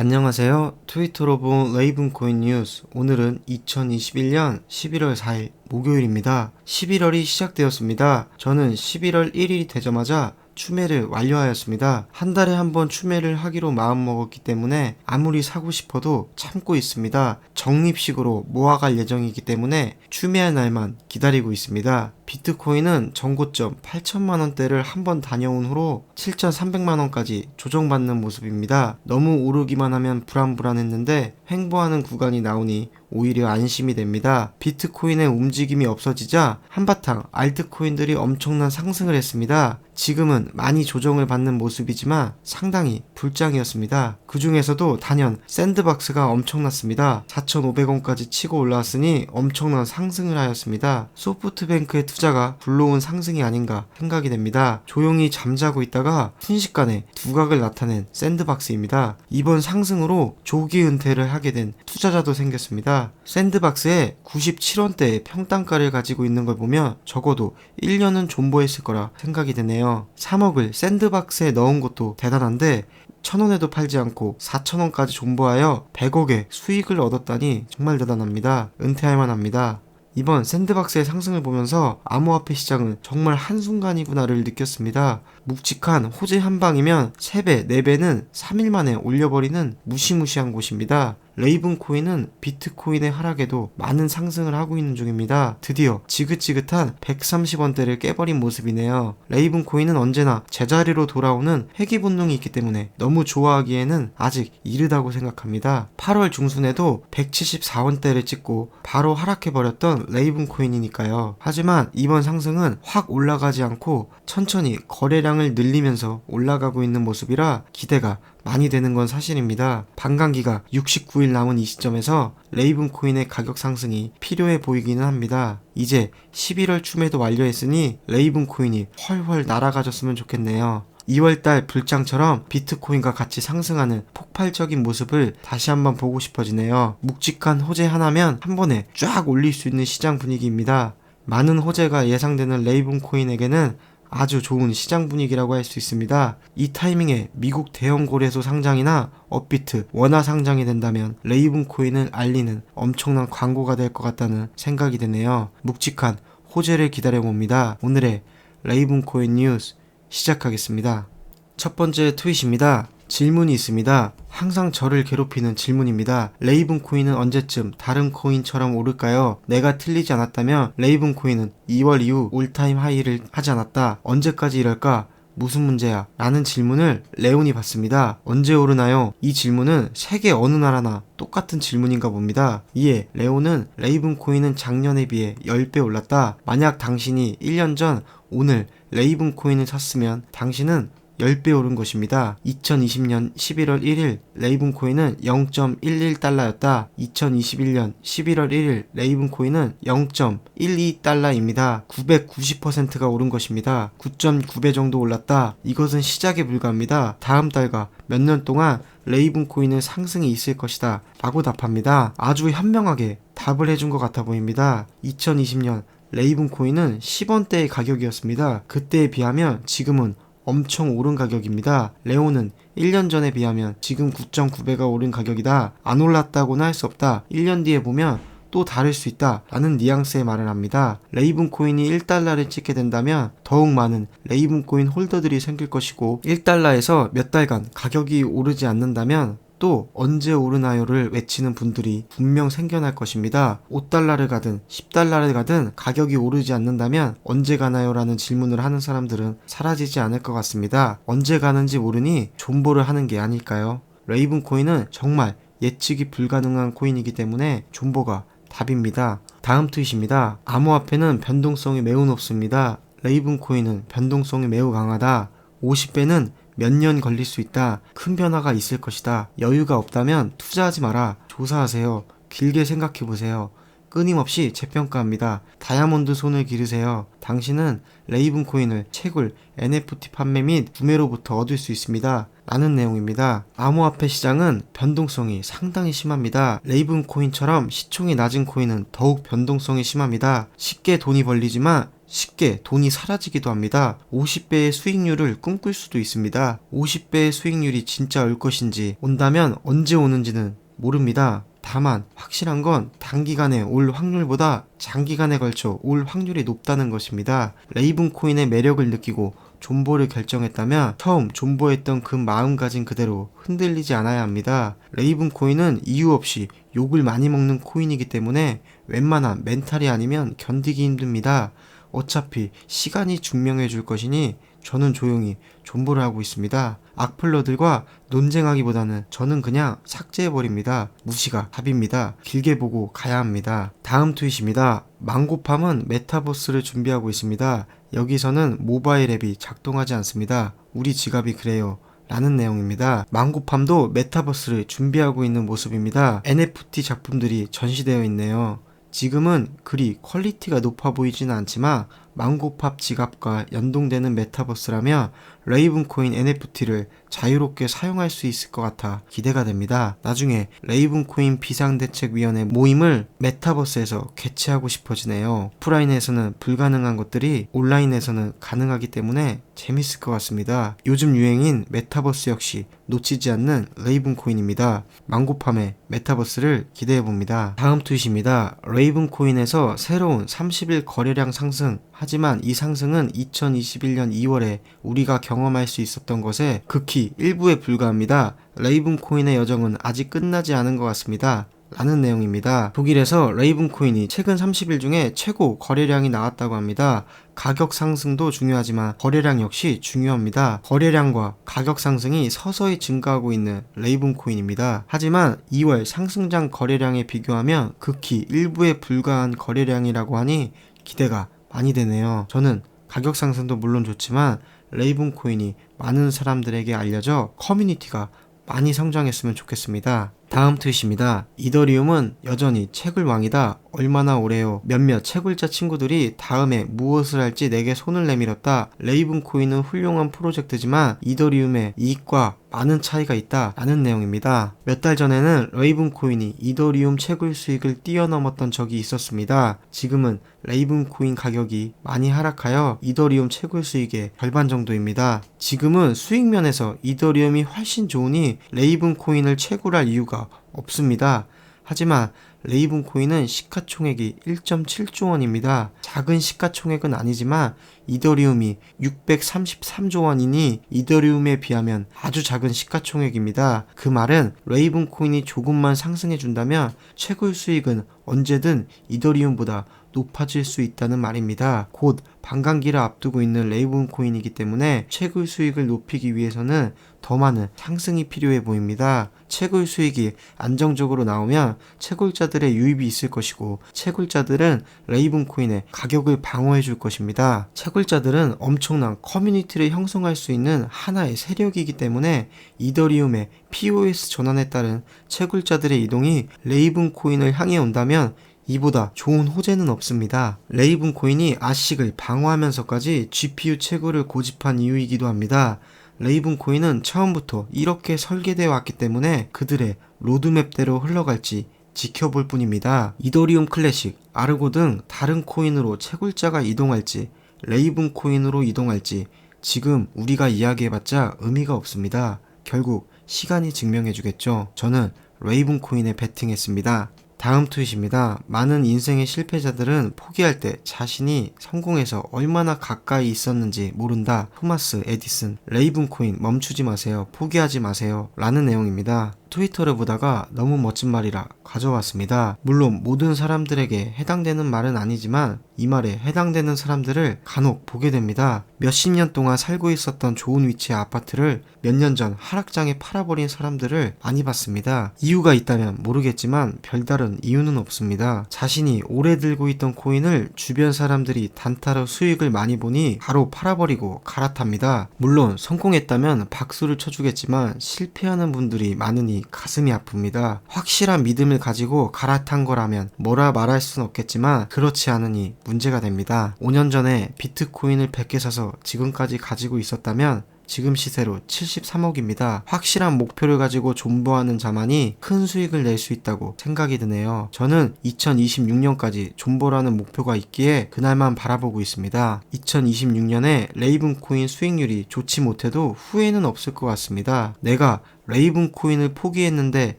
안녕하세요. 트위터로 본 레이븐 코인 뉴스. 오늘은 2021년 11월 4일 목요일입니다. 11월이 시작되었습니다. 저는 11월 1일이 되자마자 추매를 완료하였습니다. 한 달에 한 번 추매를 하기로 마음먹었기 때문에 아무리 사고 싶어도 참고 있습니다. 적립식으로 모아갈 예정이기 때문에 추매할 날만 기다리고 있습니다. 비트코인은 전고점 8천만원대를 한 번 다녀온 후로 7,300만원까지 조정받는 모습입니다. 너무 오르기만 하면 불안불안했는데 횡보하는 구간이 나오니 오히려 안심이 됩니다. 비트코인의 움직임이 없어지자 한바탕 알트코인들이 엄청난 상승을 했습니다. 지금은 많이 조정을 받는 모습이지만 상당히 불장이었습니다. 그 중에서도 단연 샌드박스가 엄청났습니다. 4,500원까지 치고 올라왔으니 엄청난 상승을 하였습니다. 소프트뱅크의 투자가 불러온 상승이 아닌가 생각이 됩니다. 조용히 잠자고 있다가 순식간에 두각을 나타낸 샌드박스입니다. 이번 상승으로 조기 은퇴를 하게 된 투자자도 생겼습니다. 샌드박스에 97원대의 평단가를 가지고 있는 걸 보면 적어도 1년은 존버했을 거라 생각이 되네요. 3억을 샌드박스에 넣은 것도 대단한데 천원에도 팔지 않고 4천원까지 존버하여 100억의 수익을 얻었다니 정말 대단합니다. 은퇴할 만합니다. 이번 샌드박스의 상승을 보면서 암호화폐 시장은 정말 한순간이구나를 느꼈습니다. 묵직한 호재 한 방이면 3배, 4배는 3일 만에 올려버리는 무시무시한 곳입니다. 레이븐 코인은 비트코인의 하락에도 많은 상승을 하고 있는 중입니다. 드디어 지긋지긋한 130원대를 깨버린 모습이네요. 레이븐 코인은 언제나 제자리로 돌아오는 회귀 본능이 있기 때문에 너무 좋아하기에는 아직 이르다고 생각합니다. 8월 중순에도 174원대를 찍고 바로 하락해버렸던 레이븐 코인이니까요. 하지만 이번 상승은 확 올라가지 않고 천천히 거래량 을 늘리면서 올라가고 있는 모습이라 기대가 많이 되는 건 사실입니다. 반감기가 69일 남은 이 시점에서 레이븐 코인의 가격 상승이 필요해 보이기는 합니다. 이제 11월 춤에도 완료했으니 레이븐 코인이 훨훨 날아가졌으면 좋겠네요. 2월달 불장처럼 비트코인과 같이 상승하는 폭발적인 모습을 다시 한번 보고 싶어지네요. 묵직한 호재 하나면 한 번에 쫙 올릴 수 있는 시장 분위기입니다. 많은 호재가 예상되는 레이븐 코인에게는 아주 좋은 시장 분위기라고 할 수 있습니다. 이 타이밍에 미국 대형 거래소 상장이나 업비트, 원화 상장이 된다면 레이븐 코인을 알리는 엄청난 광고가 될 것 같다는 생각이 드네요. 묵직한 호재를 기다려 봅니다. 오늘의 레이븐 코인 뉴스 시작하겠습니다. 첫 번째 트윗입니다. 질문이 있습니다. 항상 저를 괴롭히는 질문입니다. 레이븐 코인은 언제쯤 다른 코인처럼 오를까요? 내가 틀리지 않았다면 레이븐 코인은 2월 이후 올타임 하이를 하지 않았다. 언제까지 이럴까? 무슨 문제야? 라는 질문을 레온이 받습니다. 언제 오르나요? 이 질문은 세계 어느 나라나 똑같은 질문인가 봅니다. 이에 레온은 레이븐 코인은 작년에 비해 10배 올랐다. 만약 당신이 1년 전 오늘 레이븐 코인을 샀으면 당신은 10배 오른 것입니다. 2020년 11월 1일 레이븐 코인은 0.11달러였다. 2021년 11월 1일 레이븐 코인은 0.12달러입니다. 990%가 오른 것입니다. 9.9배 정도 올랐다. 이것은 시작에 불과합니다. 다음 달과 몇 년 동안 레이븐 코인은 상승이 있을 것이다. 라고 답합니다. 아주 현명하게 답을 해준 것 같아 보입니다. 2020년 레이븐 코인은 10원대의 가격이었습니다. 그때에 비하면 지금은 엄청 오른 가격입니다. 레오는 1년 전에 비하면 지금 9.9배가 오른 가격이다. 안 올랐다고는 할 수 없다. 1년 뒤에 보면 또 다를 수 있다. 라는 뉘앙스의 말을 합니다. 레이븐 코인이 1달러를 찍게 된다면 더욱 많은 레이븐 코인 홀더들이 생길 것이고 1달러에서 몇 달간 가격이 오르지 않는다면 또 언제 오르나요를 외치는 분들이 분명 생겨날 것입니다. 5달러를 가든 10달러를 가든 가격이 오르지 않는다면 언제 가나요라는 질문을 하는 사람들은 사라지지 않을 것 같습니다. 언제 가는지 모르니 존버를 하는 게 아닐까요? 레이븐 코인은 정말 예측이 불가능한 코인이기 때문에 존버가 답입니다. 다음 트윗입니다. 암호화폐는 변동성이 매우 높습니다. 레이븐 코인은 변동성이 매우 강하다. 50배는 몇 년 걸릴 수 있다. 큰 변화가 있을 것이다. 여유가 없다면 투자하지 마라. 조사하세요. 길게 생각해 보세요. 끊임없이 재평가합니다. 다이아몬드 손을 기르세요. 당신은 레이븐 코인을 채굴, NFT 판매 및 구매로부터 얻을 수 있습니다. 라는 내용입니다. 암호화폐 시장은 변동성이 상당히 심합니다. 레이븐 코인처럼 시총이 낮은 코인은 더욱 변동성이 심합니다. 쉽게 돈이 벌리지만 쉽게 돈이 사라지기도 합니다. 50배의 수익률을 꿈꿀 수도 있습니다. 50배의 수익률이 진짜 올 것인지 온다면 언제 오는지는 모릅니다. 다만 확실한 건 단기간에 올 확률보다 장기간에 걸쳐 올 확률이 높다는 것입니다. 레이븐 코인의 매력을 느끼고 존버를 결정했다면 처음 존버했던 그 마음가짐 그대로 흔들리지 않아야 합니다. 레이븐 코인은 이유 없이 욕을 많이 먹는 코인이기 때문에 웬만한 멘탈이 아니면 견디기 힘듭니다. 어차피 시간이 증명해 줄 것이니 저는 조용히 존버를 하고 있습니다. 악플러들과 논쟁하기보다는 저는 그냥 삭제해버립니다. 무시가 답입니다. 길게 보고 가야 합니다. 다음 트윗입니다. 망고팜은 메타버스를 준비하고 있습니다. 여기서는 모바일 앱이 작동하지 않습니다. 우리 지갑이 그래요. 라는 내용입니다. 망고팜도 메타버스를 준비하고 있는 모습입니다. NFT 작품들이 전시되어 있네요. 지금은 그리 퀄리티가 높아 보이지는 않지만 망고팝 지갑과 연동되는 메타버스라면 레이븐코인 NFT를 자유롭게 사용할 수 있을 것 같아 기대가 됩니다. 나중에 레이븐코인 비상대책위원회 모임을 메타버스에서 개최하고 싶어지네요. 오프라인에서는 불가능한 것들이 온라인에서는 가능하기 때문에 재밌을 것 같습니다. 요즘 유행인 메타버스 역시 놓치지 않는 레이븐코인입니다. 망고팜의 메타버스를 기대해봅니다. 다음 트윗입니다. 레이븐코인에서 새로운 30일 거래량 상승 하지만 이 상승은 2021년 2월에 우리가 경험할 수 있었던 것에 극히 일부에 불과합니다. 레이븐 코인의 여정은 아직 끝나지 않은 것 같습니다. 라는 내용입니다. 독일에서 레이븐 코인이 최근 30일 중에 최고 거래량이 나왔다고 합니다. 가격 상승도 중요하지만 거래량 역시 중요합니다. 거래량과 가격 상승이 서서히 증가하고 있는 레이븐 코인입니다. 하지만 2월 상승장 거래량에 비교하면 극히 일부에 불과한 거래량이라고 하니 기대가 많이 되네요. 저는 가격 상승도 물론 좋지만 레이븐 코인이 많은 사람들에게 알려져 커뮤니티가 많이 성장했으면 좋겠습니다. 다음 트윗입니다. 이더리움은 여전히 채굴 왕이다. 얼마나 오래요. 몇몇 채굴자 친구들이 다음에 무엇을 할지 내게 손을 내밀었다. 레이븐 코인은 훌륭한 프로젝트지만 이더리움의 이익과 많은 차이가 있다. 라는 내용입니다. 몇 달 전에는 레이븐 코인이 이더리움 채굴 수익을 뛰어넘었던 적이 있었습니다. 지금은 레이븐 코인 가격이 많이 하락하여 이더리움 채굴 수익의 절반 정도입니다. 지금은 수익 면에서 이더리움이 훨씬 좋으니 레이븐 코인을 채굴할 이유가 없습니다. 하지만 레이븐 코인은 시가총액이 1.7조 원입니다. 작은 시가총액은 아니지만 이더리움이 633조 원이니 이더리움에 비하면 아주 작은 시가총액입니다. 그 말은 레이븐 코인이 조금만 상승해 준다면 채굴 수익은 언제든 이더리움보다 높아질 수 있다는 말입니다. 곧 반감기를 앞두고 있는 레이븐 코인이기 때문에 채굴 수익을 높이기 위해서는 더 많은 상승이 필요해 보입니다. 채굴 수익이 안정적으로 나오면 채굴자들의 유입이 있을 것이고 채굴자들은 레이븐 코인의 가격을 방어해 줄 것입니다. 채굴자들은 엄청난 커뮤니티를 형성할 수 있는 하나의 세력이기 때문에 이더리움의 POS 전환에 따른 채굴자들의 이동이 레이븐 코인을 향해 온다면 이보다 좋은 호재는 없습니다. 레이븐 코인이 아식을 방어하면서까지 GPU 채굴을 고집한 이유이기도 합니다. 레이븐 코인은 처음부터 이렇게 설계되어 왔기 때문에 그들의 로드맵대로 흘러갈지 지켜볼 뿐입니다. 이더리움 클래식, 아르고 등 다른 코인으로 채굴자가 이동할지 레이븐 코인으로 이동할지 지금 우리가 이야기해봤자 의미가 없습니다. 결국 시간이 증명해주겠죠. 저는 레이븐 코인에 베팅했습니다. 다음 트윗입니다. 많은 인생의 실패자들은 포기할 때 자신이 성공해서 얼마나 가까이 있었는지 모른다. 토마스 에디슨, 레이븐 코인 멈추지 마세요. 포기하지 마세요. 라는 내용입니다. 트위터를 보다가 너무 멋진 말이라 가져왔습니다. 물론 모든 사람들에게 해당되는 말은 아니지만 이 말에 해당되는 사람들을 간혹 보게 됩니다. 몇십 년 동안 살고 있었던 좋은 위치의 아파트를 몇 년 전 하락장에 팔아버린 사람들을 많이 봤습니다. 이유가 있다면 모르겠지만 별다른 이유는 없습니다. 자신이 오래 들고 있던 코인을 주변 사람들이 단타로 수익을 많이 보니 바로 팔아버리고 갈아탑니다. 물론 성공했다면 박수를 쳐주겠지만 실패하는 분들이 많으니 가슴이 아픕니다. 확실한 믿음을 가지고 갈아탄 거라면 뭐라 말할 순 없겠지만 그렇지 않으니 문제가 됩니다. 5년 전에 비트코인을 100개 사서 지금까지 가지고 있었다면 지금 시세로 73억입니다. 확실한 목표를 가지고 존버하는 자만이 큰 수익을 낼 수 있다고 생각이 드네요. 저는 2026년까지 존버라는 목표가 있기에 그날만 바라보고 있습니다. 2026년에 레이븐 코인 수익률이 좋지 못해도 후회는 없을 것 같습니다. 내가 레이븐 코인을 포기했는데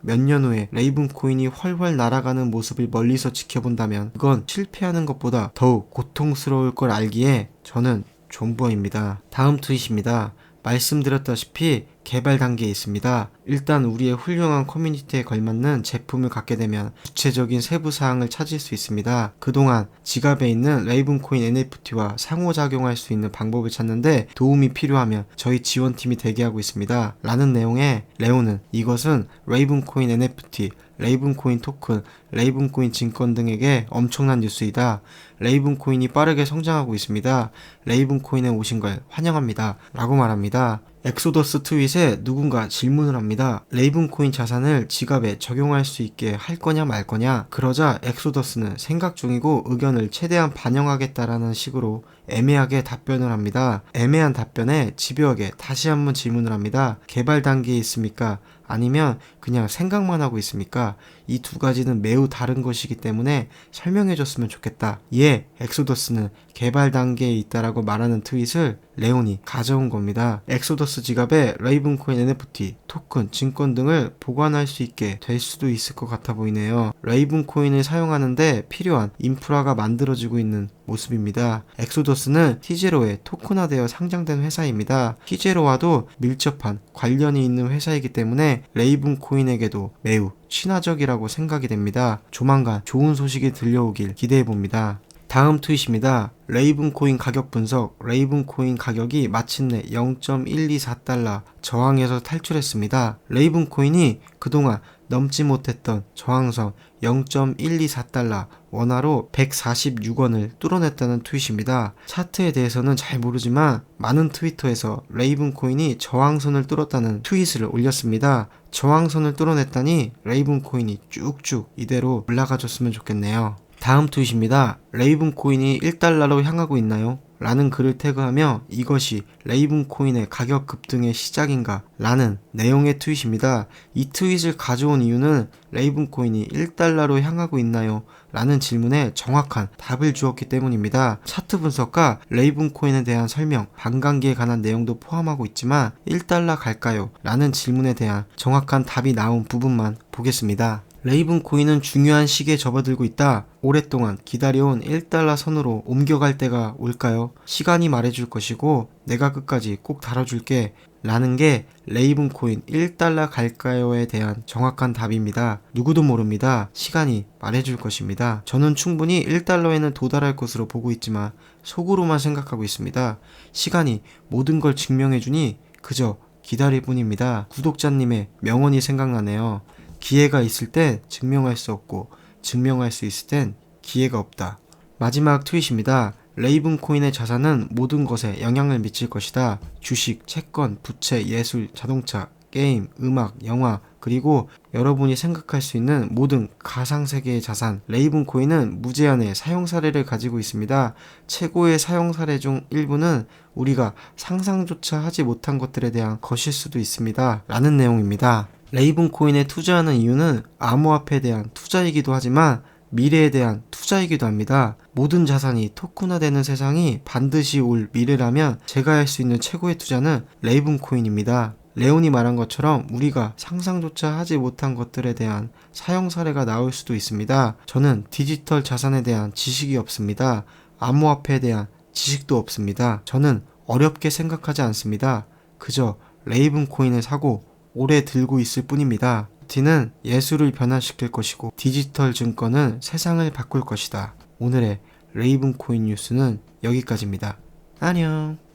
몇년 후에 레이븐 코인이 훨훨 날아가는 모습을 멀리서 지켜본다면 그건 실패하는 것보다 더욱 고통스러울 걸 알기에 저는 존버입니다. 다음 트윗입니다. 말씀드렸다시피 개발 단계에 있습니다. 일단 우리의 훌륭한 커뮤니티에 걸맞는 제품을 갖게 되면 구체적인 세부 사항을 찾을 수 있습니다. 그동안 지갑에 있는 레이븐코인 NFT와 상호작용할 수 있는 방법을 찾는데 도움이 필요하면 저희 지원팀이 대기하고 있습니다. 라는 내용의 레오는 이것은 레이븐코인 NFT, 레이븐코인 토큰, 레이븐코인 증권 등에게 엄청난 뉴스이다. 레이븐코인이 빠르게 성장하고 있습니다. 레이븐코인에 오신 걸 환영합니다. 라고 말합니다. 엑소더스 트윗에 누군가 질문을 합니다. 레이븐코인 자산을 지갑에 적용할 수 있게 할 거냐 말 거냐. 그러자 엑소더스는 생각 중이고 의견을 최대한 반영하겠다라는 식으로 애매하게 답변을 합니다. 애매한 답변에 집요하게 다시 한번 질문을 합니다. 개발 단계에 있습니까? 아니면 그냥 생각만 하고 있습니까? 이 두 가지는 매우 다른 것이기 때문에 설명해 줬으면 좋겠다. 예, 엑소더스는 개발 단계에 있다라고 말하는 트윗을 레온이 가져온 겁니다. 엑소더스 지갑에 레이븐코인 NFT, 토큰, 증권 등을 보관할 수 있게 될 수도 있을 것 같아 보이네요. 레이븐코인을 사용하는데 필요한 인프라가 만들어지고 있는 모습입니다. 엑소더스는 티제로에 토큰화되어 상장된 회사입니다. 티제로와도 밀접한 관련이 있는 회사이기 때문에 레이븐 코인 에게도 매우 친화적이라고 생각이 됩니다. 조만간 좋은 소식이 들려오길 기대해 봅니다. 다음 트윗입니다. 레이븐 코인 가격 분석. 레이븐 코인 가격이 마침내 0.124달러 저항에서 탈출했습니다. 레이븐 코인이 그동안 넘지 못했던 저항선 0.124달러 원화로 146원을 뚫어냈다는 트윗입니다. 차트에 대해서는 잘 모르지만 많은 트위터에서 레이븐 코인이 저항선을 뚫었다는 트윗을 올렸습니다. 저항선을 뚫어냈다니 레이븐 코인이 쭉쭉 이대로 올라가줬으면 좋겠네요. 다음 트윗입니다. 레이븐 코인이 1달러로 향하고 있나요? 라는 글을 태그하며 이것이 레이븐 코인의 가격 급등의 시작인가? 라는 내용의 트윗입니다. 이 트윗을 가져온 이유는 레이븐 코인이 1달러로 향하고 있나요? 라는 질문에 정확한 답을 주었기 때문입니다. 차트 분석과 레이븐 코인에 대한 설명, 반감기에 관한 내용도 포함하고 있지만 1달러 갈까요? 라는 질문에 대한 정확한 답이 나온 부분만 보겠습니다. 레이븐 코인은 중요한 시기에 접어들고 있다. 오랫동안 기다려온 1달러 선으로 옮겨갈 때가 올까요? 시간이 말해줄 것이고 내가 끝까지 꼭 다뤄줄게. 라는 게 레이븐 코인 1달러 갈까요에 대한 정확한 답입니다. 누구도 모릅니다. 시간이 말해줄 것입니다. 저는 충분히 1달러에는 도달할 것으로 보고 있지만 속으로만 생각하고 있습니다. 시간이 모든 걸 증명해주니 그저 기다릴 뿐입니다. 구독자님의 명언이 생각나네요. 기회가 있을 때 증명할 수 없고 증명할 수 있을 땐 기회가 없다. 마지막 트윗입니다. 레이븐 코인의 자산은 모든 것에 영향을 미칠 것이다. 주식, 채권, 부채, 예술, 자동차, 게임, 음악, 영화, 그리고 여러분이 생각할 수 있는 모든 가상세계의 자산, 레이븐 코인은 무제한의 사용 사례를 가지고 있습니다. 최고의 사용 사례 중 일부는 우리가 상상조차 하지 못한 것들에 대한 것일 수도 있습니다. 라는 내용입니다. 레이븐 코인에 투자하는 이유는 암호화폐에 대한 투자이기도 하지만 미래에 대한 투자이기도 합니다. 모든 자산이 토큰화되는 세상이 반드시 올 미래라면 제가 할 수 있는 최고의 투자는 레이븐 코인입니다. 레온이 말한 것처럼 우리가 상상조차 하지 못한 것들에 대한 사용 사례가 나올 수도 있습니다. 저는 디지털 자산에 대한 지식이 없습니다. 암호화폐에 대한 지식도 없습니다. 저는 어렵게 생각하지 않습니다. 그저 레이븐 코인을 사고 오래 들고 있을 뿐입니다. 티는 예술을 변화시킬 것이고 디지털 증권은 세상을 바꿀 것이다. 오늘의 레이븐 코인 뉴스는 여기까지입니다. 안녕.